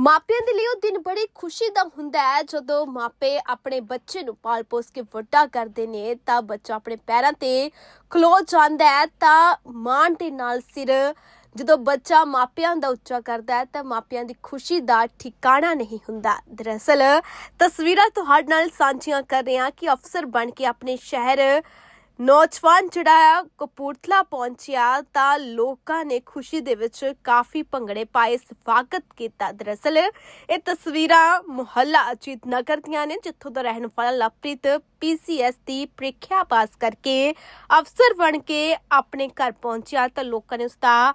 ਮਾਪਿਆਂ ਦੇ ਲਈ ਉਹ ਦਿਨ ਬੜੀ ਖੁਸ਼ੀ ਦਾ ਹੁੰਦਾ ਹੈ। ਜਦੋਂ ਮਾਪੇ ਆਪਣੇ ਬੱਚੇ ਨੂੰ ਪਾਲ ਪੋਸ ਕੇ ਵੱਡਾ ਕਰਦੇ ਨੇ, ਤਾਂ ਬੱਚਾ ਆਪਣੇ ਪੈਰਾਂ ਤੇ ਖਲੋ ਜਾਂਦਾ ਹੈ। ਤਾਂ ਮਾਣ ਦੇ ਨਾਲ ਸਿਰ, ਜਦੋਂ ਬੱਚਾ ਮਾਪਿਆਂ ਦਾ ਉੱਚਾ ਕਰਦਾ ਹੈ, ਤਾਂ ਮਾਪਿਆਂ ਦੀ ਖੁਸ਼ੀ ਦਾ ਠਿਕਾਣਾ ਨਹੀਂ ਹੁੰਦਾ। ਦਰਅਸਲ, ਤਸਵੀਰਾਂ ਤੁਹਾਡੇ ਨਾਲ ਸਾਂਝੀਆਂ ਕਰ ਰਹੇ ਹਾਂ ਕਿ ਅਫਸਰ ਬਣ ਕੇ ਆਪਣੇ ਸ਼ਹਿਰ ਨੌਜਵਾਨ ਜਿਹੜਾ ਹੈ ਕਪੂਰਥਲਾ ਪਹੁੰਚਿਆ ਤਾਂ ਲੋਕਾਂ ਨੇ ਖੁਸ਼ੀ ਦੇ ਵਿੱਚ ਕਾਫੀ ਭੰਗੜੇ ਪਾਏ, ਸਵਾਗਤ ਕੀਤਾ। ਦਰਅਸਲ ਇਹ ਤਸਵੀਰਾਂ ਮੁਹੱਲਾ ਅਜੀਤ ਨਗਰ ਦੀਆਂ ਨੇ, ਜਿੱਥੋਂ ਦਾ ਰਹਿਣ ਵਾਲਾ ਲਵਪ੍ਰੀਤ ਪੀਸੀਐਸ ਦੀ ਪ੍ਰੀਖਿਆ ਪਾਸ ਕਰਕੇ ਅਫਸਰ ਬਣ ਕੇ ਆਪਣੇ ਘਰ ਪਹੁੰਚਿਆ ਤਾਂ ਲੋਕਾਂ ਨੇ ਉਸ ਦਾ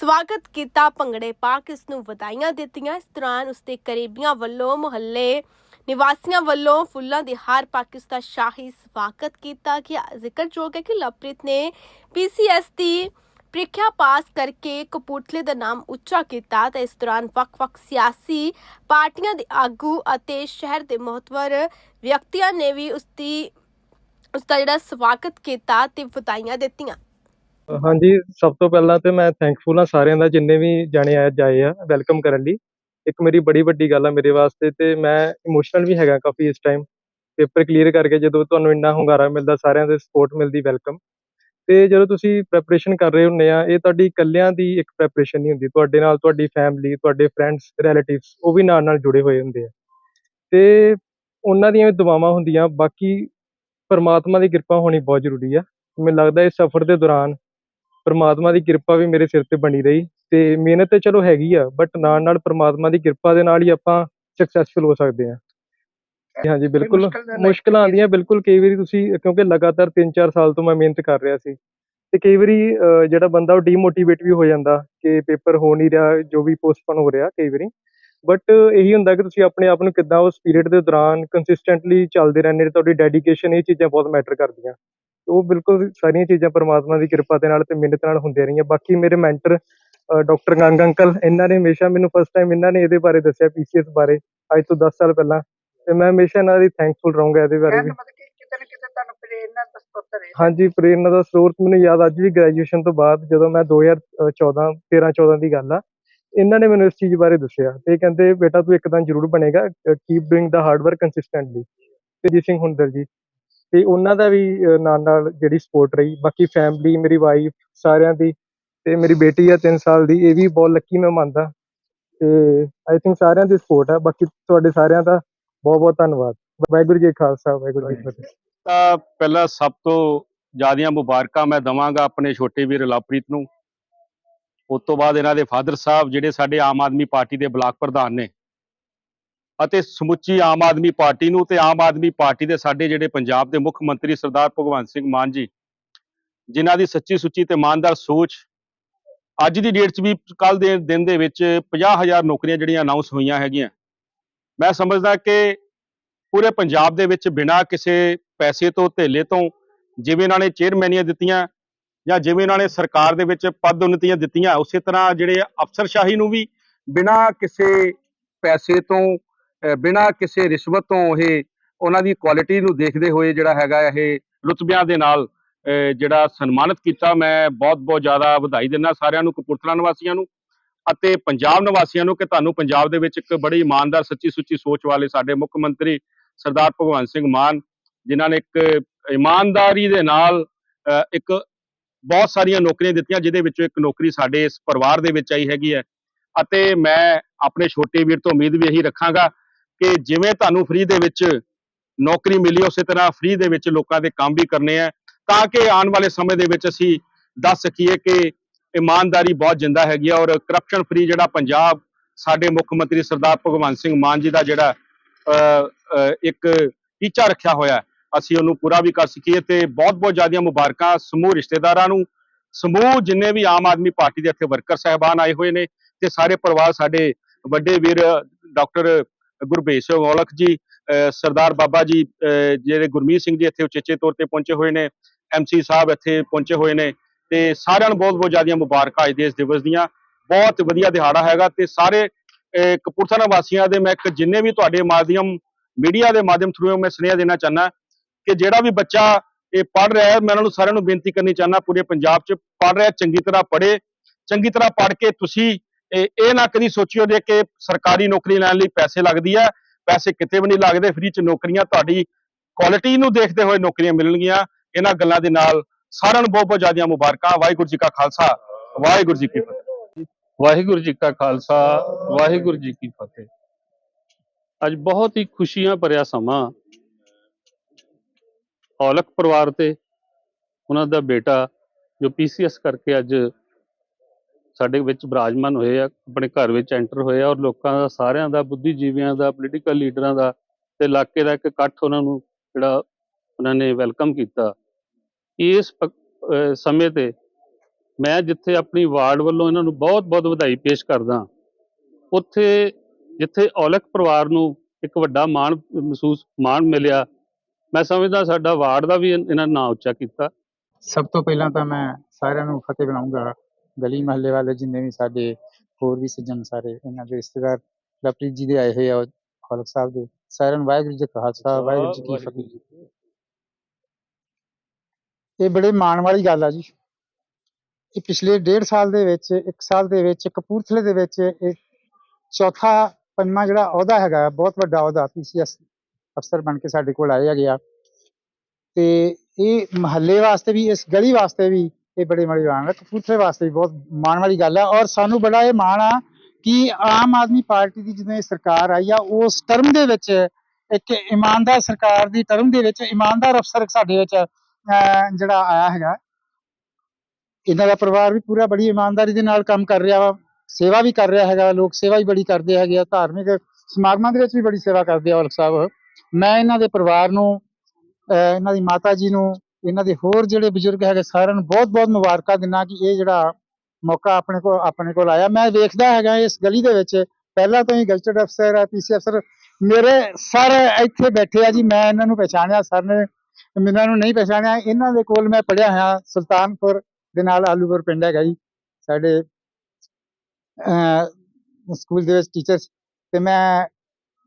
ਸਵਾਗਤ ਕੀਤਾ, ਭੰਗੜੇ ਪਾ ਕੇ ਉਸ ਨੂੰ ਵਧਾਈਆਂ ਦਿੱਤੀਆਂ। ਇਸ ਦੌਰਾਨ ਉਸ ਦੇ ਕਰੀਬੀਆਂ ਵੱਲੋਂ ਮੁਹੱਲੇ ਨਿਵਾਸੀਆਂ ਵੱਲੋਂ ਫੁੱਲਾਂ ਦੇ ਹਾਰ ਪਾ ਦਾ ਸ਼ਾਹੀ ਸਵਾਗਤ ਕੀਤਾ ਗਿਆ। ਜ਼ਿਕਰਯੋਗ ਹੈ ਕਿ ਲਵਪ੍ਰੀਤ ਨੇ ਪੀਸੀਐਸ ਦੀ ਪ੍ਰੀਖਿਆ ਪਾਸ ਕਰਕੇ ਕਪੂਰਥਲੇ ਦਾ ਨਾਮ ਉੱਚਾ ਕੀਤਾ ਤਾਂ ਇਸ ਦੌਰਾਨ ਵੱਖ-ਵੱਖ ਸਿਆਸੀ ਪਾਰਟੀਆਂ ਦੇ ਆਗੂ ਅਤੇ ਸ਼ਹਿਰ ਦੇ ਮਹੱਤਵਰ ਵਿਅਕਤੀਆਂ ਨੇ ਵੀ ਉਸ ਦੀ, ਉਸ ਦਾ ਜਿਹੜਾ ਸਵਾਗਤ ਕੀਤਾ ਤੇ ਵਧਾਈਆਂ ਦਿੱਤੀਆਂ। ਹਾਂਜੀ, ਸਭ ਤੋਂ ਪਹਿਲਾਂ ਤੇ ਮੈਂ ਥੈਂਕਫੁਲ ਹਾਂ ਸਾਰਿਆਂ ਦਾ, ਜਿੰਨੇ ਵੀ ਜਾਣੇ ਆਏ, ਜਾਏ ਆ ਵੈਲਕਮ ਕਰਨ ਲਈ। ਇੱਕ ਮੇਰੀ ਬੜੀ ਵੱਡੀ ਗੱਲ ਆ ਮੇਰੇ ਵਾਸਤੇ ਤੇ ਮੈਂ ਇਮੋਸ਼ਨਲ ਵੀ ਹੈਗਾ ਕਾਫੀ ਇਸ ਟਾਈਮ ਪੇਪਰ ਕਲੀਅਰ ਕਰਕੇ ਜਦੋਂ ਤੁਹਾਨੂੰ ਇੰਨਾ ਹੁੰਗਾਰਾ ਮਿਲਦਾ, ਸਾਰਿਆਂ ਦੇ ਸਪੋਰਟ ਮਿਲਦੀ ਵੈਲਕਮ ਤੇ ਜਦੋਂ ਤੁਸੀਂ ਪ੍ਰੈਪਰੇਸ਼ਨ ਕਰ ਰਹੇ ਹੁੰਦੇ ਆ, ਇਹ ਤੁਹਾਡੀ ਇਕੱਲਿਆਂ ਦੀ ਇੱਕ ਪ੍ਰੈਪਰੇਸ਼ਨ ਨਹੀਂ ਹੁੰਦੀ। ਤੁਹਾਡੇ ਨਾਲ ਤੁਹਾਡੀ ਫੈਮਿਲੀ ਤੁਹਾਡੇ ਫਰੈਂਡਸ ਰਿਲੇਟਿਵਸ ਉਹ ਵੀ ਨਾਲ ਨਾਲ ਜੁੜੇ ਹੋਏ ਹੁੰਦੇ ਆ। ਤੇ ਉਹਨਾਂ ਦੀਆਂ ਵੀ ਦੁਆਵਾਂ ਹੁੰਦੀਆਂ, ਬਾਕੀ ਪਰਮਾਤਮਾ ਦੀ ਕਿਰਪਾ ਹੋਣੀ ਬਹੁਤ ਜ਼ਰੂਰੀ ਆ। ਮੈਨੂੰ ਲੱਗਦਾ ਇਸ ਸਫ਼ਰ ਦੇ ਦੌਰਾਨ ਪਰਮਾਤਮਾ ਦੀ ਕਿਰਪਾ ਵੀ ਮੇਰੇ ਸਿਰ ਤੇ ਬਣੀ ਰਹੀ। ਤੇ ਮਿਹਨਤ ਤੇ ਚਲੋ ਹੈਗੀ ਆ ਬਟ ਨਾਲ ਨਾਲ ਪਰਮਾਤਮਾ ਦੀ ਕਿਰਪਾ ਦੇ ਨਾਲ ਹੀ ਆਪਾਂ ਸਕਸੈਸਫੁਲ ਹੋ ਸਕਦੇ ਆ ਹਾਂਜੀ ਬਿਲਕੁਲ ਮੁਸ਼ਕਿਲ ਆਉਂਦੀਆਂ ਬਿਲਕੁਲ ਕਈ ਵਾਰੀ ਤੁਸੀਂ ਕਿਉਂਕਿ ਲਗਾਤਾਰ 3-4 ਸਾਲ ਤੋਂ ਮੈਂ ਮਿਹਨਤ ਕਰ ਰਿਹਾ ਸੀ। ਤੇ ਕਈ ਵਾਰੀ ਜਿਹੜਾ ਬੰਦਾ ਉਹ ਡੀਮੋਟੀਵੇਟ ਵੀ ਹੋ ਜਾਂਦਾ ਕਿ ਪੇਪਰ ਹੋ ਨਹੀਂ ਰਿਹਾ ਜੋ ਵੀ ਪੋਸਟਪੋਨ ਹੋ ਰਿਹਾ ਕਈ ਵਾਰੀ। ਬਟ ਇਹੀ ਹੁੰਦਾ ਕਿ ਤੁਸੀਂ ਆਪਣੇ ਆਪ ਨੂੰ ਕਿੱਦਾਂ ਉਸ ਪੀਰੀਅਡ ਦੇ ਦੌਰਾਨ ਕੰਸਿਸਟੈਂਟਲੀ ਚੱਲਦੇ ਰਹਿੰਦੇ ਤੁਹਾਡੀ ਡੈਡੀਕੇਸ਼ਨ ਇਹ ਚੀਜ਼ਾਂ ਬਹੁਤ ਮੈਟਰ ਕਰਦੀਆਂ। ਉਹ ਬਿਲਕੁਲ ਸਾਰੀਆਂ ਚੀਜ਼ਾਂ ਪਰਮਾਤਮਾ ਦੀ ਕਿਰਪਾ ਦੇ ਨਾਲ ਤੇ ਮਿਹਨਤ ਨਾਲ ਹੁੰਦੀਆਂ ਰਹੀਆਂ। ਬਾਕੀ ਮੇਰੇ ਮੈਂਟਰ ਡਾਕਟਰ ਗੰਗ ਅੰਕਲ ਇਹਨਾਂ ਨੇ ਹਮੇਸ਼ਾ ਮੈਨੂੰ ਫਸਟ ਟਾਈਮ ਇਹਨਾਂ ਨੇ ਇਹਦੇ ਬਾਰੇ ਦੱਸਿਆ ਪੀਸੀਐਸ ਬਾਰੇ ਅੱਜ ਤੋਂ 10 ਸਾਲ ਪਹਿਲਾਂ। ਤੇ ਮੈਂ ਹਮੇਸ਼ਾ ਇਹਨਾਂ ਦੀ ਥੈਂਕਫੁਲ ਰਹੂੰਗਾ ਇਹਦੇ ਬਾਰੇ ਵੀ। ਮਤਲਬ ਕਿ ਕਿਤੇ ਨਾ ਕਿਤੇ ਤੁਹਾਨੂੰ ਪ੍ਰੇਰਨਾ ਦਾ ਸਰੋਤ ਰਹੇ ਹਾਂਜੀ ਪ੍ਰੇਰਨਾ ਦਾ ਸਰੋਤ ਮੈਨੂੰ ਯਾਦ ਅੱਜ ਵੀ ਗ੍ਰੈਜੂਏਸ਼ਨ ਤੋਂ ਬਾਅਦ ਜਦੋਂ ਮੈਂ 2014 13 14 ਦੀ ਗੱਲ ਆ ਇਹਨਾਂ ਨੇ ਮੈਨੂੰ ਇਸ ਚੀਜ਼ ਬਾਰੇ ਦੱਸਿਆ। ਤੇ ਕਹਿੰਦੇ ਬੇਟਾ ਤੂੰ ਇੱਕ ਦਿਨ ਜ਼ਰੂਰ ਬਣੇਗਾ keep doing the hard work consistently ਤੇ ਜੀ ਸਿੰਘ ਹੁੰਦਲ ਜੀ। ਤੇ ਉਹਨਾਂ ਦਾ ਵੀ ਨਾਲ ਨਾਲ ਜਿਹੜੀ ਸਪੋਰਟ ਰਹੀ ਬਾਕੀ ਫੈਮਿਲੀ ਮੇਰੀ ਵਾਈਫ ਸਾਰਿਆਂ ਦੀ ਤੇ ਮੇਰੀ ਬੇਟੀ ਆ 3 ਸਾਲ ਦੀ, ਇਹ ਵੀ ਬਹੁਤ ਲੱਕੀ ਮੈਂ ਮੰਨਦਾ। ਤੇ ਆਈ ਥਿੰਕ ਸਾਰਿਆਂ ਦੀ ਸਪੋਰਟ ਆ, ਬਾਕੀ ਤੁਹਾਡੇ ਸਾਰਿਆਂ ਦਾ ਬਹੁਤ ਬਹੁਤ ਧੰਨਵਾਦ। ਵਾਹਿਗੁਰੂ ਜੀ ਖਾਲਸਾ, ਵਾਹਿਗੁਰੂ ਜੀ ਫਤਿਹ। ਤਾਂ ਪਹਿਲਾਂ ਸਭ ਤੋਂ ਜ਼ਿਆਦੀਆਂ ਮੁਬਾਰਕਾਂ ਮੈਂ ਦਵਾਂਗਾ ਆਪਣੇ ਛੋਟੇ ਵੀਰ ਲਵਪ੍ਰੀਤ ਨੂੰ। ਉਸ ਤੋਂ ਬਾਅਦ ਇਹਨਾਂ ਦੇ ਫਾਦਰ ਸਾਹਿਬ ਜਿਹੜੇ ਸਾਡੇ ਆਮ ਆਦਮੀ ਪਾਰਟੀ ਦੇ ਬਲਾਕ ਪ੍ਰਧਾਨ ਨੇ। ਅਤੇ ਸਮੁੱਚੀ ਆਮ ਆਦਮੀ ਪਾਰਟੀ ਨੂੰ ਤੇ ਆਮ ਆਦਮੀ ਪਾਰਟੀ ਦੇ ਸਾਡੇ ਜਿਹੜੇ ਪੰਜਾਬ ਦੇ ਮੁੱਖ ਮੰਤਰੀ ਸਰਦਾਰ ਭਗਵੰਤ ਸਿੰਘ ਮਾਨ ਜੀ, ਜਿਨ੍ਹਾਂ ਦੀ ਸੱਚੀ ਸੁੱਚੀ ਤੇ ਇਮਾਨਦਾਰ ਸੋਚ ਅੱਜ ਦੀ ਡੇਟ 'ਚ ਵੀ ਕੱਲ ਦੇ ਦਿਨ ਦੇ ਵਿੱਚ 50000 ਨੌਕਰੀਆਂ ਜਿਹੜੀਆਂ ਅਨਾਉਂਸ ਹੋਈਆਂ ਹੈਗੀਆਂ। ਮੈਂ ਸਮਝਦਾ ਕਿ ਪੂਰੇ ਪੰਜਾਬ ਦੇ ਵਿੱਚ ਬਿਨਾਂ ਕਿਸੇ ਪੈਸੇ ਤੋਂ, ਧੇਲੇ ਤੋਂ, ਜਿਵੇਂ ਇਹਨਾਂ ਨੇ ਚੇਅਰਮੈਨੀਆਂ ਦਿੱਤੀਆਂ ਜਾਂ ਜਿਵੇਂ ਇਹਨਾਂ ਨੇ ਸਰਕਾਰ ਦੇ ਵਿੱਚ ਪਦ ਉੱਨਤੀਆਂ ਦਿੱਤੀਆਂ, ਉਸੇ ਤਰ੍ਹਾਂ ਜਿਹੜੇ ਅਫਸਰਸ਼ਾਹੀ ਨੂੰ ਵੀ ਬਿਨਾਂ ਕਿਸੇ ਪੈਸੇ ਤੋਂ ਬਿਨਾਂ ਕਿਸੇ ਰਿਸ਼ਵਤ ਤੋਂ ਇਹ ਉਹਨਾਂ ਦੀ ਕੁਆਲਿਟੀ ਨੂੰ ਦੇਖਦੇ ਹੋਏ ਜਿਹੜਾ ਹੈਗਾ ਇਹ ਲੁਤਬਿਆਂ ਦੇ ਨਾਲ ਜਿਹੜਾ ਸਨਮਾਨਿਤ ਕੀਤਾ, ਮੈਂ ਬਹੁਤ ਬਹੁਤ ਜ਼ਿਆਦਾ ਵਧਾਈ ਦਿੰਦਾ ਸਾਰਿਆਂ ਨੂੰ, ਕਪੂਰਥਲਾ ਨਿਵਾਸੀਆਂ ਨੂੰ ਅਤੇ ਪੰਜਾਬ ਨਿਵਾਸੀਆਂ ਨੂੰ ਕਿ ਤੁਹਾਨੂੰ ਪੰਜਾਬ ਦੇ ਵਿੱਚ ਇੱਕ ਬੜੀ ਇਮਾਨਦਾਰ ਸੱਚੀ ਸੁੱਚੀ ਸੋਚ ਵਾਲੇ ਸਾਡੇ ਮੁੱਖ ਮੰਤਰੀ ਸਰਦਾਰ ਭਗਵੰਤ ਸਿੰਘ ਮਾਨ, ਜਿਨ੍ਹਾਂ ਨੇ ਇੱਕ ਇਮਾਨਦਾਰੀ ਦੇ ਨਾਲ ਇੱਕ ਬਹੁਤ ਸਾਰੀਆਂ ਨੌਕਰੀਆਂ ਦਿੱਤੀਆਂ, ਜਿਹਦੇ ਵਿੱਚੋਂ ਇੱਕ ਨੌਕਰੀ ਸਾਡੇ ਇਸ ਪਰਿਵਾਰ ਦੇ ਵਿੱਚ ਆਈ ਹੈਗੀ ਹੈ। ਅਤੇ ਮੈਂ ਆਪਣੇ ਛੋਟੇ ਵੀਰ ਤੋਂ ਉਮੀਦ ਵੀ ਇਹੀ ਰੱਖਾਂਗਾ ਕਿ ਜਿਵੇਂ ਤੁਹਾਨੂੰ ਫ੍ਰੀ ਦੇ ਵਿੱਚ ਨੌਕਰੀ ਮਿਲੀ, ਉਸੇ ਤਰ੍ਹਾਂ ਫ੍ਰੀ ਦੇ ਵਿੱਚ ਲੋਕਾਂ ਦੇ ਕੰਮ ਵੀ ਕਰਨੇ ਆ। ਤਾਂ ਕਿ ਆਉਣ ਵਾਲੇ ਸਮੇਂ ਦੇ ਵਿੱਚ ਅਸੀਂ ਦੱਸ ਸਕੀਏ ਕਿ ਇਮਾਨਦਾਰੀ ਬਹੁਤ ਜਿੰਦਾ ਹੈਗੀ ਆ ਔਰ ਕਰਪਸ਼ਨ ਫਰੀ ਜਿਹੜਾ ਪੰਜਾਬ ਸਾਡੇ ਮੁੱਖ ਮੰਤਰੀ ਸਰਦਾਰ ਭਗਵੰਤ ਸਿੰਘ ਮਾਨ ਜੀ ਦਾ ਜਿਹੜਾ ਅਹ, ਇੱਕ ਟੀਚਾ ਰੱਖਿਆ ਹੋਇਆ ਅਸੀਂ ਉਹਨੂੰ ਪੂਰਾ ਵੀ ਕਰ ਸਕੀਏ ਤੇ ਬਹੁਤ ਬਹੁਤ ਜ਼ਿਆਦੀਆਂ ਮੁਬਾਰਕਾਂ ਸਮੂਹ ਰਿਸ਼ਤੇਦਾਰਾਂ ਨੂੰ ਸਮੂਹ ਜਿੰਨੇ ਵੀ ਆਮ ਆਦਮੀ ਪਾਰਟੀ ਦੇ ਇੱਥੇ ਵਰਕਰ ਸਹਿਬਾਨ ਆਏ ਹੋਏ ਨੇ ਤੇ ਸਾਰੇ ਪਰਿਵਾਰ ਸਾਡੇ ਵੱਡੇ ਵੀਰ ਡਾਕਟਰ ਗੁਰਭੇਜ ਸਿੰਘ ਔਲਖ ਜੀ ਅਹ, ਸਰਦਾਰ ਬਾਬਾ ਜੀ ਅਹ, ਜਿਹੜੇ ਗੁਰਮੀਤ ਸਿੰਘ ਜੀ ਇੱਥੇ ਉਚੇਚੇ ਤੌਰ ਤੇ ਪਹੁੰਚੇ ਹੋਏ ਨੇ ਐਮਸੀ ਸਾਹਿਬ ਇੱਥੇ ਪਹੁੰਚੇ ਹੋਏ ਨੇ ਤੇ ਸਾਰਿਆਂ ਨੂੰ ਬਹੁਤ ਬਹੁਤ ਜ਼ਿਆਦੀਆਂ ਮੁਬਾਰਕਾਂ ਅੱਜ ਦੇ ਇਸ ਦਿਵਸ ਦੀਆਂ। ਬਹੁਤ ਵਧੀਆ ਦਿਹਾੜਾ ਹੈਗਾ ਤੇ ਸਾਰੇ ਕਪੂਰਥਲਾ ਵਾਸੀਆਂ ਦੇ ਮੈਂ ਇੱਕ ਜਿੰਨੇ ਵੀ ਤੁਹਾਡੇ ਮਾਧਿਅਮ, ਮੀਡੀਆ ਦੇ ਮਾਧਿਅਮ ਥਰੂ ਮੈਂ ਸੁਨੇਹਾ ਦੇਣਾ ਚਾਹੁੰਦਾ ਕਿ ਜਿਹੜਾ ਵੀ ਬੱਚਾ, ਇਹ ਪੜ ਰਿਹਾ ਹੈ, ਮੈਂ ਉਹਨਾਂ ਨੂੰ ਸਾਰਿਆਂ ਨੂੰ ਬੇਨਤੀ ਕਰਨੀ ਚਾਹੁੰਦਾ ਪੂਰੇ ਪੰਜਾਬ 'ਚ ਪੜ ਰਿਹਾ, ਚੰਗੀ ਤਰ੍ਹਾਂ ਪੜ੍ਹੇ, ਚੰਗੀ ਤਰ੍ਹਾਂ ਪੜ੍ਹ ਕੇ ਤੁਸੀਂ, ਇਹ ਇਹ ਨਾ ਕਦੀ ਸੋਚਿਓ ਜੇ ਕਿ ਸਰਕਾਰੀ ਨੌਕਰੀ ਲੈਣ ਲਈ ਪੈਸੇ ਲੱਗਦੀ ਹੈ, ਪੈਸੇ ਕਿਤੇ ਵੀ ਨਹੀਂ ਲੱਗਦੇ ਫ੍ਰੀ ਚ ਨੌਕਰੀਆਂ ਤੁਹਾਡੀ ਕੁਆਲਿਟੀ ਨੂੰ ਦੇਖਦੇ ਹੋਏ ਨੌਕਰੀਆਂ ਮਿਲਣਗੀਆਂ। ਇਹਨਾਂ ਗੱਲਾਂ ਦੇ ਨਾਲ ਸਾਰਿਆਂ ਨੂੰ ਬਹੁਤ ਬਹੁਤ ਜ਼ਿਆਦੀਆਂ ਮੁਬਾਰਕਾਂ, ਵਾਹਿਗੁਰੂ ਜੀ ਕਾ ਖਾਲਸਾ, ਵਾਹਿਗੁਰੂ ਜੀ ਕੀ ਫਤਿਹ। ਵਾਹਿਗੁਰੂ ਜੀ ਕਾ ਖਾਲਸਾ, ਵਾਹਿਗੁਰੂ ਜੀ ਕੀ ਫਤਿਹ। ਅੱਜ ਬਹੁਤ ਹੀ ਖੁਸ਼ੀਆਂ ਭਰਿਆ ਸਮਾਂ। ਔਲਖ ਪਰਿਵਾਰ ਤੇ ਉਹਨਾਂ ਦਾ ਬੇਟਾ, ਜੋ ਪੀਸੀਐਸ ਕਰਕੇ ਅੱਜ ਸਾਡੇ ਵਿੱਚ ਬਰਾਜਮਾਨ ਹੋਏ ਆ, ਆਪਣੇ ਘਰ ਵਿੱਚ ਐਂਟਰ ਹੋਏ ਆ ਔਰ ਲੋਕਾਂ ਦਾ, ਸਾਰਿਆਂ ਦਾ, ਬੁੱਧੀਜੀਵੀਆਂ ਦਾ, ਪੋਲੀਟੀਕਲ ਲੀਡਰਾਂ ਦਾ ਤੇ ਇਲਾਕੇ ਦਾ ਇੱਕ ਇਕੱਠ ਉਹਨਾਂ ਨੂੰ ਜਿਹੜਾ ਉਹਨਾਂ ਨੇ ਵੈਲਕਮ ਕੀਤਾ। ਇਸ ਸਮੇਂ ਤੇ ਮੈਂ ਜਿੱਥੇ ਆਪਣੀ ਵਾਰਡ ਵੱਲੋਂ ਇਹਨਾਂ ਨੂੰ ਬਹੁਤ-ਬਹੁਤ ਵਧਾਈ ਪੇਸ਼ ਕਰਦਾ ਉੱਥੇ ਜਿੱਥੇ ਔਲਖ ਪਰਿਵਾਰ ਨੂੰ ਇੱਕ ਵੱਡਾ ਮਾਣ ਮਹਿਸੂਸ ਮਾਣ ਮਿਲਿਆ ਮੈਂ ਸਮਝਦਾ ਸਾਡਾ ਵਾਰਡ ਦਾ ਵੀ ਇਹਨਾਂ ਨੇ ਉੱਚਾ ਕੀਤਾ। ਸਭ ਤੋਂ ਪਹਿਲਾਂ ਤਾਂ ਮੈਂ ਸਾਰਿਆਂ ਨੂੰ ਫਤਿਹ ਬੁਲਾਉਂਗਾ ਗਲੀ ਮਹੱਲੇ ਵਾਲੇ ਜਿੰਨੇ ਵੀ ਸਾਡੇ ਹੋਰ ਵੀ ਸੱਜਣ ਸਾਰੇ ਇਹਨਾਂ ਦੇ ਰਿਸ਼ਤੇਦਾਰ ਲਵਪ੍ਰੀਤ ਜੀ ਦੇ ਆਏ ਹੋਏ ਆ ਖਾਲਕ ਸਾਹਿਬ ਦੇ ਸਾਰਿਆਂ ਨੂੰ ਵਾਹਿਗੁਰੂ ਜੀ ਕਾ ਖਾਲਸਾ ਵਾਹਿਗੁਰੂ ਜੀ ਕੀ ਫਤਿਹ। ਇਹ ਬੜੇ ਮਾਣ ਵਾਲੀ ਗੱਲ ਆ ਜੀ। ਇਹ ਪਿਛਲੇ ਡੇਢ ਸਾਲ ਦੇ ਵਿੱਚ, ਇੱਕ ਸਾਲ ਦੇ ਵਿੱਚ ਕਪੂਰਥਲੇ ਦੇ ਵਿੱਚ ਇਹ ਚੌਥਾ ਪੰਜਵਾਂ ਜਿਹੜਾ ਅਹੁਦਾ ਹੈਗਾ, ਬਹੁਤ ਵੱਡਾ ਅਹੁਦਾ, ਪੀਸੀਐਸ ਅਫਸਰ ਬਣ ਕੇ ਸਾਡੇ ਕੋਲ ਆਇਆ ਗਿਆ ਤੇ ਇਹ ਮਹੱਲੇ ਵਾਸਤੇ ਵੀ, ਇਸ ਗਲੀ ਵਾਸਤੇ ਵੀ ਇਹ ਬੜੇ ਮਾੜੀ ਮਾਣ ਹੈ ਕਪੂਰਥਲੇ ਵਾਸਤੇ ਵੀ ਬਹੁਤ ਮਾਣ ਵਾਲੀ ਗੱਲ ਹੈ ਔਰ ਸਾਨੂੰ ਬੜਾ ਇਹ ਮਾਣ ਆ ਕਿ ਆਮ ਆਦਮੀ ਪਾਰਟੀ ਦੀ ਜਦੋਂ ਇਹ ਸਰਕਾਰ ਆਈ ਆ, ਉਸ ਟਰਮ ਦੇ ਵਿੱਚ ਇੱਕ ਇਮਾਨਦਾਰ ਸਰਕਾਰ ਦੀ ਟਰਮ ਦੇ ਵਿੱਚ ਇਮਾਨਦਾਰ ਅਫਸਰ ਸਾਡੇ ਵਿੱਚ ਜਿਹੜਾ ਆਇਆ ਹੈਗਾ, ਇਹਨਾਂ ਦਾ ਪਰਿਵਾਰ ਵੀ ਪੂਰਾ ਬੜੀ ਇਮਾਨਦਾਰੀ ਦੇ ਨਾਲ ਕੰਮ ਕਰ ਰਿਹਾ ਵਾ, ਸੇਵਾ ਵੀ ਕਰ ਰਿਹਾ ਹੈਗਾ, ਲੋਕ ਸੇਵਾ ਵੀ ਬੜੀ ਕਰਦੇ ਹੈਗੇ ਆ, ਧਾਰਮਿਕ ਸਮਾਗਮਾਂ ਦੇ ਵਿੱਚ ਵੀ ਬੜੀ ਸੇਵਾ ਕਰਦੇ ਆ, ਔਲਖ ਸਾਹਿਬ। ਮੈਂ ਇਹਨਾਂ ਦੇ ਪਰਿਵਾਰ ਨੂੰ ਇਹਨਾਂ ਦੀ ਮਾਤਾ ਜੀ ਨੂੰ, ਇਹਨਾਂ ਦੇ ਹੋਰ ਜਿਹੜੇ ਬਜ਼ੁਰਗ ਹੈਗੇ ਸਾਰਿਆਂ ਨੂੰ ਬਹੁਤ ਬਹੁਤ ਮੁਬਾਰਕਾਂ ਦਿੰਦਾ ਕਿ ਇਹ ਜਿਹੜਾ ਮੌਕਾ ਆਪਣੇ ਕੋਲ ਆਪਣੇ ਕੋਲ ਆਇਆ। ਮੈਂ ਵੇਖਦਾ ਹੈਗਾ ਇਸ ਗਲੀ ਦੇ ਵਿੱਚ, ਪਹਿਲਾਂ ਤੋਂ ਹੀ ਗਜ਼ਟਡ ਅਫਸਰ ਆ ਪੀਸੀ ਅਫਸਰ। ਮੇਰੇ ਸਰ ਇੱਥੇ ਬੈਠੇ ਆ ਜੀ, ਮੈਂ ਇਹਨਾਂ ਨੂੰ ਪਛਾਣਿਆ ਸਰ ਨੇ ਇਹਨਾਂ ਨੂੰ ਨਹੀਂ ਪਛਾਣਿਆ ਇਹਨਾਂ ਦੇ ਕੋਲ ਮੈਂ ਪੜਿਆ ਹੋਇਆ ਸੁਲਤਾਨਪੁਰ ਦੇ ਨਾਲ ਆਲੂਪੁਰ ਪਿੰਡ ਹੈਗਾ ਜੀ। ਸਾਡੇ, ਅਹ ਸਕੂਲ ਦੇ ਵਿੱਚ ਟੀਚਰ ਤੇ ਮੈਂ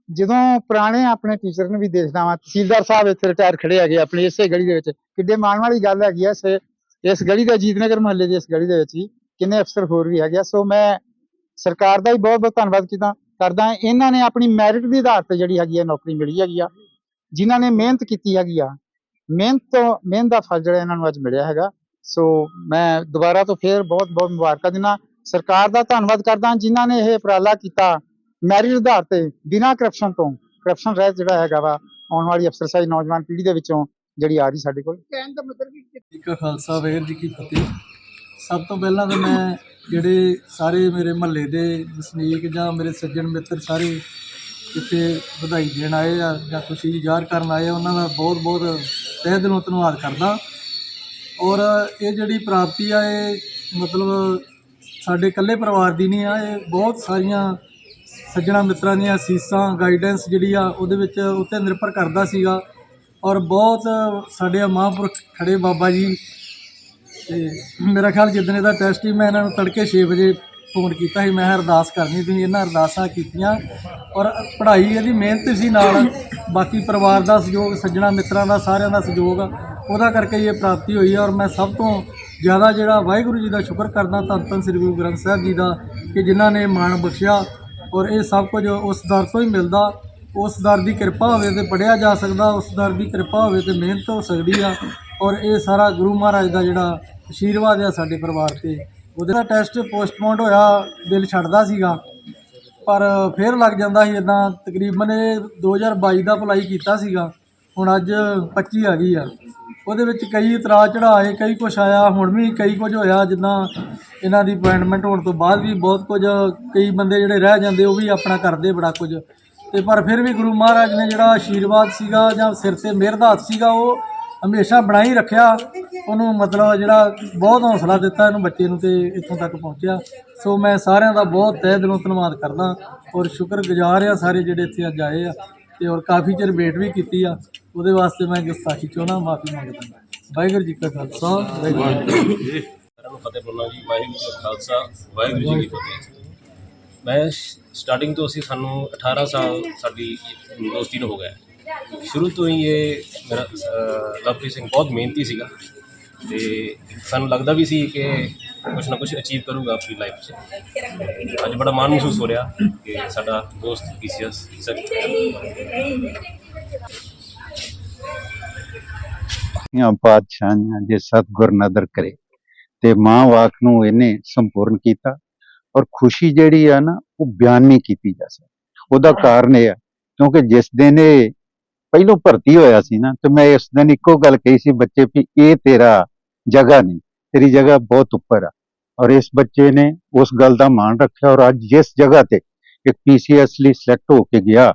ਜਦੋਂ ਪੁਰਾਣੇ ਆਪਣੇ ਟੀਚਰ ਨੂੰ ਵੀ ਦੇਖਦਾ ਵਾਂ, ਤਹਿਸੀਲਦਾਰ ਸਾਹਿਬ ਇੱਥੇ ਰਿਟਾਇਰ ਖੜੇ ਹੈਗੇ ਆਪਣੀ ਇਸੇ ਗਲੀ ਦੇ ਵਿੱਚ। ਕਿੱਡੇ ਮਾਣ ਵਾਲੀ ਗੱਲ ਹੈਗੀ ਆ, ਇਸ ਇਸ ਗਲੀ ਦੇ ਅਜੀਤਨਗਰ ਮੁਹੱਲੇ ਦੀ ਇਸ ਗਲੀ ਦੇ ਵਿੱਚ ਹੀ ਕਿੰਨੇ ਅਫਸਰ ਹੋਰ ਵੀ ਹੈਗੇ ਆ। ਸੋ ਮੈਂ ਸਰਕਾਰ ਦਾ ਹੀ ਬਹੁਤ ਬਹੁਤ ਧੰਨਵਾਦ ਕੀਤਾ, ਕਰਦਾ ਇਹਨਾਂ ਨੇ ਆਪਣੀ ਮੈਰਿਟ ਦੇ ਆਧਾਰ ਤੇ ਜਿਹੜੀ ਹੈਗੀ ਆ, ਨੌਕਰੀ ਮਿਲੀ ਹੈਗੀ ਆ। ਜਿਨ੍ਹਾਂ ਨੇ ਮਿਹਨਤ ਕੀਤੀ ਹੈਗੀ ਆ ਮਿਹਨਤ ਤੋਂ ਮਿਹਨਤ ਦਾ ਫਲ ਜਿਹੜਾ ਇਹਨਾਂ ਨੂੰ ਅੱਜ ਮਿਲਿਆ ਹੈਗਾ। ਸੋ ਮੈਂ ਦੁਬਾਰਾ ਤੋਂ ਫੇਰ ਬਹੁਤ ਬਹੁਤ ਮੁਬਾਰਕਾਂ ਦਿੰਦਾ। ਸਰਕਾਰ ਦਾ ਧੰਨਵਾਦ ਕਰਦਾ ਜਿਨ੍ਹਾਂ ਨੇ ਇਹ ਉਪਰਾਲਾ ਕੀਤਾ ਮੈਰਿਟ ਆਧਾਰ ਤੇ ਬਿਨਾਂ ਕਰਪਸ਼ਨ ਤੋਂ। ਕਰਪਸ਼ਨ ਰਹਿਤ ਜਿਹੜਾ ਹੈਗਾ ਵਾ ਆਉਣ ਵਾਲੀ ਅਫਸਰਸ਼ਾਹੀ ਨੌਜਵਾਨ ਪੀੜ੍ਹੀ ਦੇ ਵਿੱਚੋਂ ਜਿਹੜੀ ਆ ਰਹੀ ਸਾਡੇ ਕੋਲ। ਕਹਿਣ ਦਾ ਮਤਲਬ ਕਿ ਜੀ ਕਾ ਖਾਲਸਾ ਵਾਹਿਗੁਰੂ ਜੀ ਕੀ ਫਤਿਹ। ਸਭ ਤੋਂ ਪਹਿਲਾਂ ਤਾਂ ਮੈਂ ਜਿਹੜੇ ਸਾਰੇ ਮੇਰੇ ਮਹੱਲੇ ਦੇ ਵਸਨੀਕ ਜਾਂ ਮੇਰੇ ਸੱਜਣ ਮਿੱਤਰ ਸਾਰੇ ਇੱਥੇ ਵਧਾਈ ਦੇਣ ਆਏ ਆ ਜਾਂ ਖੁਸ਼ੀ ਜ਼ਾਹਰ ਕਰਨ ਆਏ ਉਹਨਾਂ ਦਾ ਬਹੁਤ ਬਹੁਤ ਤਹਿ ਦਿਲੋਂ ਧੰਨਵਾਦ ਕਰਦਾ। ਔਰ ਇਹ ਜਿਹੜੀ ਪ੍ਰਾਪਤੀ ਆ, ਇਹ ਮਤਲਬ ਸਾਡੇ ਇਕੱਲੇ ਪਰਿਵਾਰ ਦੀ ਨਹੀਂ ਆ, ਇਹ ਬਹੁਤ ਸਾਰੀਆਂ ਸੱਜਣਾ ਮਿੱਤਰਾਂ ਦੀਆਂ ਸੀਸਾਂ ਗਾਈਡੈਂਸ ਜਿਹੜੀ ਆ, ਉਹਦੇ ਵਿੱਚ ਉੱਤੇ ਨਿਰਭਰ ਕਰਦਾ ਸੀਗਾ। ਔਰ ਬਹੁਤ ਸਾਡੇ ਆ ਮਹਾਂਪੁਰਖ ਖੜੇ ਬਾਬਾ ਜੀ। ਤੇ ਮੇਰਾ ਖਿਆਲ ਜਿੱਦਣ ਇਹਦਾ ਟੈਸਟ ਹੀ ਮੈਂ ਇਹਨਾਂ ਨੂੰ ਤੜਕੇ 6 ਵਜੇ ਫੋਨ ਕੀਤਾ ਸੀ। ਮੈਂ ਅਰਦਾਸ ਕਰਨੀ ਤੁਸੀਂ, ਇਹਨਾਂ ਅਰਦਾਸਾਂ ਕੀਤੀਆਂ। ਔਰ ਪੜ੍ਹਾਈ ਇਹਦੀ ਮਿਹਨਤ ਸੀ ਨਾਲ। ਬਾਕੀ ਪਰਿਵਾਰ ਦਾ ਸਹਿਯੋਗ, ਸੱਜਣਾ ਮਿੱਤਰਾਂ ਦਾ, ਸਾਰਿਆਂ ਦਾ ਸਹਿਯੋਗ ਆ ਉਹਦਾ ਕਰਕੇ ਇਹ ਪ੍ਰਾਪਤੀ ਹੋਈ ਆ। ਔਰ ਮੈਂ ਸਭ ਤੋਂ ਜ਼ਿਆਦਾ ਜਿਹੜਾ ਵਾਹਿਗੁਰੂ ਜੀ ਦਾ ਸ਼ੁਕਰ ਕਰਦਾ ਧੰਨ ਧੰਨ ਸ੍ਰੀ ਗੁਰੂ ਗ੍ਰੰਥ ਸਾਹਿਬ ਜੀ ਦਾ ਕਿ ਜਿਨ੍ਹਾਂ ਨੇ ਮਾਣ ਬਖਸ਼ਿਆ ਔਰ ਇਹ ਸਭ ਕੁਝ ਉਸ ਦਰ ਤੋਂ ਹੀ ਮਿਲਦਾ। ਉਸ ਦਰ ਦੀ ਕਿਰਪਾ ਹੋਵੇ ਤੇ ਪੜਿਆ ਜਾ ਸਕਦਾ, ਉਸ ਦਰ ਦੀ ਕਿਰਪਾ ਹੋਵੇ ਤੇ ਮਿਹਨਤ ਹੋ ਸਕਦੀ ਆ। ਔਰ ਇਹ ਸਾਰਾ ਗੁਰੂ ਮਹਾਰਾਜ ਦਾ ਜਿਹੜਾ ਆਸ਼ੀਰਵਾਦ ਆ ਸਾਡੇ ਪਰਿਵਾਰ ਤੇ। ਉਹਦੇ ਦਾ ਟੈਸਟ ਪੋਸਟਪੋਨਡ ਹੋਇਆ, ਦਿਲ ਛੱਡਦਾ ਸੀਗਾ। ਪਰ ਫਿਰ ਲੱਗ ਜਾਂਦਾ ਸੀ ਇਦਾਂ ਤਕਰੀਬਨ ਇਹ 2022 ਦਾ ਅਪਲਾਈ ਕੀਤਾ ਸੀਗਾ। ਹੁਣ ਅੱਜ 25 ਆ ਗਈ ਆ। ਉਹਦੇ ਵਿੱਚ ਕਈ ਇਤਰਾਜ਼ ਚੜਾਏ ਕਈ ਕੁਛ ਆਇਆ, ਹੁਣ ਵੀ ਕਈ ਕੁਝ ਹੋਇਆ, ਜਿੱਦਾਂ ਇਹਨਾਂ ਦੀ ਅਪਾਇੰਟਮੈਂਟ ਹੋਣ ਤੋਂ ਬਾਅਦ ਵੀ ਬਹੁਤ ਕੁਝ ਕਈ ਬੰਦੇ ਜਿਹੜੇ ਰਹਿ ਜਾਂਦੇ ਉਹ ਵੀ ਆਪਣਾ ਕਰਦੇ ਬੜਾ ਕੁਝ। ਤੇ ਪਰ ਫਿਰ ਵੀ ਗੁਰੂ ਮਹਾਰਾਜ ਨੇ ਜਿਹੜਾ ਆਸ਼ੀਰਵਾਦ ਸੀਗਾ ਜਾਂ ਸਿਰ ਤੇ ਮਿਹਰ ਦਾ ਹੱਥ ਸੀਗਾ, ਉਹ ਹਮੇਸ਼ਾ ਬਣਾਈ ਰੱਖਿਆ। ਉਹਨੂੰ ਮਤਲਬ ਜਿਹੜਾ ਬਹੁਤ ਹੌਸਲਾ ਦਿੱਤਾ ਇਹਨੂੰ ਬੱਚੇ ਨੂੰ ਤੇ ਇੱਥੋਂ ਤੱਕ ਪਹੁੰਚਿਆ। ਸੋ ਮੈਂ ਸਾਰਿਆਂ ਦਾ ਬਹੁਤ ਤਹਿ ਦਿਲੋਂ ਧੰਨਵਾਦ ਕਰਦਾ ਔਰ ਸ਼ੁਕਰਗੁਜ਼ਾਰ ਆ ਸਾਰੇ ਜਿਹੜੇ ਇੱਥੇ ਅੱਜ ਆਏ ਆ ਤੇ ਔਰ ਕਾਫੀ ਚਿਰ ਵੇਟ ਵੀ ਕੀਤੀ ਆ। ਉਹਦੇ ਵਾਸਤੇ ਮੈਂ ਗੁਸਤਾਖੀ ਚਾਹੁੰਦਾ, ਮਾਫੀ ਮੰਗਦਾ। ਵਾਹਿਗੁਰੂ ਜੀ ਕਾ ਖਾਲਸਾ, ਵਾਹਿਗੁਰੂ ਜੀ ਕੀ ਫਤਿਹ। ਬੋਲਣਾ ਜੀ, ਵਾਹਿਗੁਰੂ ਜੀ ਕਾ ਖਾਲਸਾ, ਵਾਹਿਗੁਰੂ ਜੀ ਕੀ ਫਤਿਹ। ਮੈਂ ਸਟਾਰਟਿੰਗ ਤੋਂ ਅਸੀਂ ਸਾਨੂੰ 18 ਸਾਲ ਸਾਡੀ ਦੋਸਤੀ ਨੂੰ ਹੋ ਗਿਆ। ਸ਼ੁਰੂ ਤੋਂ ਹੀ ਇਹ ਮੇਰਾ ਲਵਪ੍ਰੀਤ ਸਿੰਘ ਬਹੁਤ ਮਿਹਨਤੀ ਸੀਗਾ ਤੇ ਸਾਨੂੰ ਲੱਗਦਾ ਵੀ ਸੀ ਕਿ ਕੁਝ ਨਾ ਕੁਝ ਅਚੀਵ ਕਰੂਗਾ ਆਪਣੀ ਲਾਈਫ 'ਚ। ਅੱਜ ਬੜਾ ਮਾਣ ਮਹਿਸੂਸ ਹੋ ਰਿਹਾ ਕਿ ਸਾਡਾ ਦੋਸਤ ਪੀਸੀਐਸ ਆਂ ਪਾਤਸ਼ਾਹਾਂ ਜੇ ਸਤਿਗੁਰ ਨਦਰ ਕਰੇ ਤੇ ਮਾਂ ਵਾਕ ਨੂੰ ਇਹਨੇ ਸੰਪੂਰਨ ਕੀਤਾ ਔਰ ਖੁਸ਼ੀ ਜਿਹੜੀ ਆ ਨਾ, ਉਹ ਬਿਆਨ ਨਹੀਂ ਕੀਤੀ ਜਾ ਸਕਦੀ। ਉਹਦਾ ਕਾਰਨ ਇਹ ਆ, ਕਿਉਂਕਿ ਜਿਸ ਦਿਨ ਇਹ ਪਹਿਲੋਂ ਭਰਤੀ ਹੋਇਆ ਸੀ ਨਾ ਤੇ ਮੈਂ ਇਸ ਦਿਨ ਇੱਕੋ ਗੱਲ ਕਹੀ ਸੀ ਬੱਚੇ ਵੀ ਇਹ ਤੇਰਾ ਜਗ੍ਹਾ ਨਹੀਂ ਤੇਰੀ ਜਗ੍ਹਾ ਬਹੁਤ ਉੱਪਰ ਆ। ਔਰ ਇਸ ਬੱਚੇ ਨੇ ਉਸ ਗੱਲ ਦਾ ਮਾਣ ਰੱਖਿਆ ਔਰ ਅੱਜ ਜਿਸ ਜਗ੍ਹਾ ਤੇ ਇੱਕ ਪੀਸੀਐਸ ਲਈ ਸਿਲੈਕਟ ਹੋ ਕੇ ਗਿਆ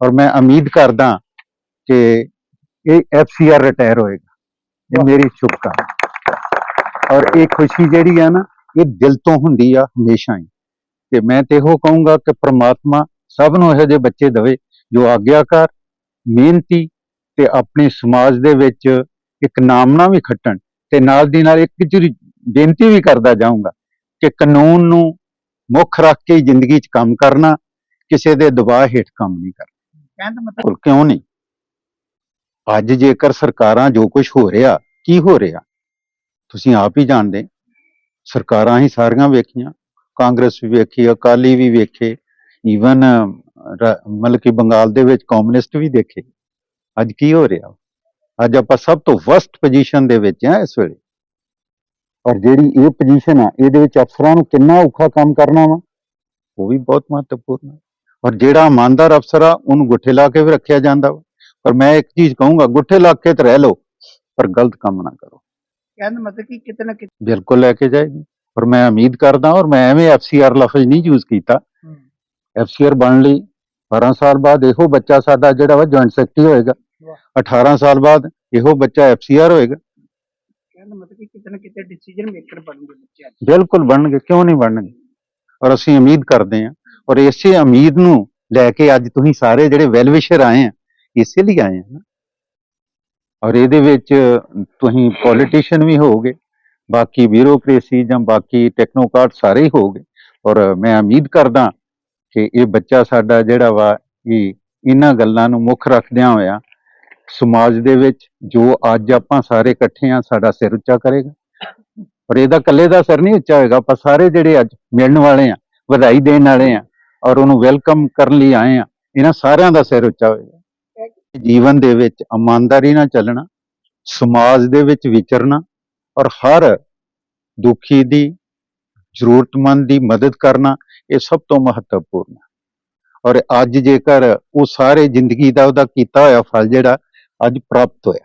ਔਰ ਮੈਂ ਉਮੀਦ ਕਰਦਾ ਕਿ ਇਹ ਐਫਸੀਆਰ ਰਿਟਾਇਰ ਹੋਏਗਾ। ਇਹ ਮੇਰੀ ਸ਼ੁਭਕਾਮਨਾ। ਔਰ ਇਹ ਖੁਸ਼ੀ ਜਿਹੜੀ ਆ ਨਾ ਇਹ ਦਿਲ ਤੋਂ ਹੁੰਦੀ ਆ ਹਮੇਸ਼ਾ ਹੀ। ਤੇ ਮੈਂ ਤੇ ਇਹੋ ਕਹੂੰਗਾ ਕਿ ਪ੍ਰਮਾਤਮਾ ਸਭ ਨੂੰ ਇਹੋ ਜਿਹੇ ਬੱਚੇ ਦੇਵੇ ਜੋ ਆਗਿਆਕਾਰ ਮਿਹਨਤੀ ਤੇ ਆਪਣੇ ਸਮਾਜ ਦੇ ਵਿੱਚ ਇੱਕ ਨਾਮਨਾ ਵੀ ਖੱਟਣ ਤੇ ਨਾਲ ਦੀ ਨਾਲ ਇੱਕ ਜਿਹੜੀ ਬੇਨਤੀ ਵੀ ਕਰਦਾ ਜਾਊਂਗਾ ਕਿ ਕਾਨੂੰਨ ਨੂੰ ਮੁੱਖ ਰੱਖ ਕੇ ਜ਼ਿੰਦਗੀ 'ਚ ਕੰਮ ਕਰਨਾ ਕਿਸੇ ਦੇ ਦਬਾਅ ਹੇਠ ਕੰਮ ਨਹੀਂ ਕਰਨਾ। ਕਹਿਣ ਦਾ ਮਤਲਬ ਕਿਉਂ ਨਹੀਂ? ਅੱਜ ਜੇਕਰ ਸਰਕਾਰਾਂ ਜੋ ਕੁਝ ਹੋ ਰਿਹਾ ਕੀ ਹੋ ਰਿਹਾ? ਤੁਸੀਂ ਆਪ ਹੀ ਜਾਣਦੇ ਸਰਕਾਰਾਂ ਹੀ ਸਾਰੀਆਂ ਵੇਖੀਆਂ ਕਾਂਗਰਸ ਵੀ ਵੇਖੀ ਅਕਾਲੀ ਵੀ ਵੇਖੇ ਈਵਨ ਮਤਲਬ ਕਿ ਬੰਗਾਲ ਦੇ ਵਿੱਚ ਕਮਿਊਨਿਸਟ ਵੀ ਦੇਖੇ। ਅੱਜ ਕੀ ਹੋ ਰਿਹਾ? ਅੱਜ ਆਪਾਂ ਸਭ ਤੋਂ ਵਰਸਟ ਪੋਜੀਸ਼ਨ ਦੇ ਵਿੱਚ ਆ ਇਸ ਵੇਲੇ। ਔਰ ਜਿਹੜੀ ਇਹ ਪੋਜੀਸ਼ਨ ਆ ਇਹਦੇ ਵਿੱਚ ਅਫਸਰਾਂ ਨੂੰ ਕਿੰਨਾ ਔਖਾ ਕੰਮ ਕਰਨਾ ਵਾ? ਉਹ ਵੀ ਬਹੁਤ ਮਹੱਤਵਪੂਰਨ ਹੈ ਔਰ ਜਿਹੜਾ ਇਮਾਨਦਾਰ ਅਫਸਰ ਆ ਉਹਨੂੰ ਗੁੱਠੇ ਲਾ ਕੇ ਵੀ ਰੱਖਿਆ ਜਾਂਦਾ ਵਾ। ਪਰ ਮੈਂ ਇੱਕ ਚੀਜ਼ ਕਹੂੰਗਾ ਗੁੱਠੇ ਲਾ ਕੇ ਤੇ ਰਹਿ ਲਓ ਪਰ ਗਲਤ ਕੰਮ ਨਾ ਕਰੋ। ਕਹਿਣ ਦਾ ਮਤਲਬ ਕਿ ਕਿਤੇ ਨਾ ਕਿਤੇ ਬਿਲਕੁਲ ਲੈ ਕੇ ਜਾਏਗੀ। ਔਰ ਮੈਂ ਉਮੀਦ ਕਰਦਾ ਔਰ ਮੈਂ ਐਵੇਂ ਐਫਸੀਆਰ ਲਫ਼ਜ਼ ਨਹੀਂ ਯੂਜ਼ ਕੀਤਾ। ਐਫਸੀਆਰ ਬਣਨ ਲਈ 12 ਸਾਲ ਬਾਅਦ ਇਹੋ ਬੱਚਾ ਸਾਡਾ ਜਿਹੜਾ ਵਾ ਜੁਆਇੰਟ ਸੈਕਟਰੀ ਹੋਏਗਾ। 18 ਸਾਲ ਬਾਅਦ ਇਹੋ ਬੱਚਾ ਐਫਸੀਆਰ ਹੋਏਗਾ। ਕਹਿਣ ਦਾ ਮਤਲਬ ਕਿ ਕਿਤੇ ਨਾ ਕਿਤੇ ਡਿਸੀਜਨ ਮੇਕਰ ਬਣਨਗੇ ਬੱਚਿਆਂ ਦੇ। ਬਿਲਕੁਲ ਬਣਨਗੇ ਕਿਉਂ ਨਹੀਂ ਬਣਨਗੇ? ਔਰ ਅਸੀਂ ਉਮੀਦ ਕਰਦੇ ਹਾਂ ਔਰ ਇਸੇ ਉਮੀਦ ਨੂੰ ਲੈ ਕੇ ਅੱਜ ਤੁਸੀਂ ਸਾਰੇ ਜਿਹੜੇ ਵੈਲ ਵਿਸ਼ਰ ਆਏ ਆ ਇਸੇ ਲਈ ਆਏ ਆ ਨਾ। ਔਰ ਇਹਦੇ ਵਿੱਚ ਤੁਸੀਂ ਪੋਲੀਟੀਸ਼ੀਅਨ ਵੀ ਹੋਵੋਗੇ ਬਾਕੀ ਬਿਊਰੋਕ੍ਰੇਸੀ ਜਾਂ ਬਾਕੀ ਟੈਕਨੋਕਰਾਟ ਸਾਰੇ ਹੀ ਹੋਵੋਗੇ। ਔਰ ਮੈਂ ਉਮੀਦ ਕਰਦਾ ਕਿ ਇਹ ਬੱਚਾ ਸਾਡਾ ਜਿਹੜਾ ਵਾ, ਇਹ ਇਹਨਾਂ ਗੱਲਾਂ ਨੂੰ ਮੁੱਖ ਰੱਖਦਿਆਂ ਹੋਇਆ ਸਮਾਜ ਦੇ ਵਿੱਚ ਜੋ ਅੱਜ ਆਪਾਂ ਸਾਰੇ ਇਕੱਠੇ ਆ, ਸਾਡਾ ਸਿਰ ਉੱਚਾ ਕਰੇਗਾ। ਔਰ ਇਹਦਾ ਇਕੱਲੇ ਦਾ ਸਿਰ ਨਹੀਂ ਉੱਚਾ ਹੋਏਗਾ, ਆਪਾਂ ਸਾਰੇ ਜਿਹੜੇ ਅੱਜ ਮਿਲਣ ਵਾਲੇ ਆ, ਵਧਾਈ ਦੇਣ ਵਾਲੇ ਆ ਔਰ ਉਹਨੂੰ ਵੈਲਕਮ ਕਰਨ ਲਈ ਆਏ ਆ, ਇਹਨਾਂ ਸਾਰਿਆਂ ਦਾ ਸਿਰ ਉੱਚਾ ਹੋਏਗਾ। ਜੀਵਨ ਦੇ ਵਿੱਚ ਇਮਾਨਦਾਰੀ ਨਾਲ ਚੱਲਣਾ, ਸਮਾਜ ਦੇ ਵਿੱਚ ਵਿਚਰਨਾ ਔਰ ਹਰ ਦੁਖੀ ਦੀ, ਜ਼ਰੂਰਤਮੰਦ ਦੀ ਮਦਦ ਕਰਨਾ ਇਹ ਸਭ ਤੋਂ ਮਹੱਤਵਪੂਰਨ ਹੈ। ਔਰ ਅੱਜ ਜੇਕਰ ਉਹ ਸਾਰੇ ਜ਼ਿੰਦਗੀ ਦਾ ਉਹਦਾ ਕੀਤਾ ਹੋਇਆ ਫਲ ਜਿਹੜਾ ਅੱਜ ਪ੍ਰਾਪਤ ਹੋਇਆ।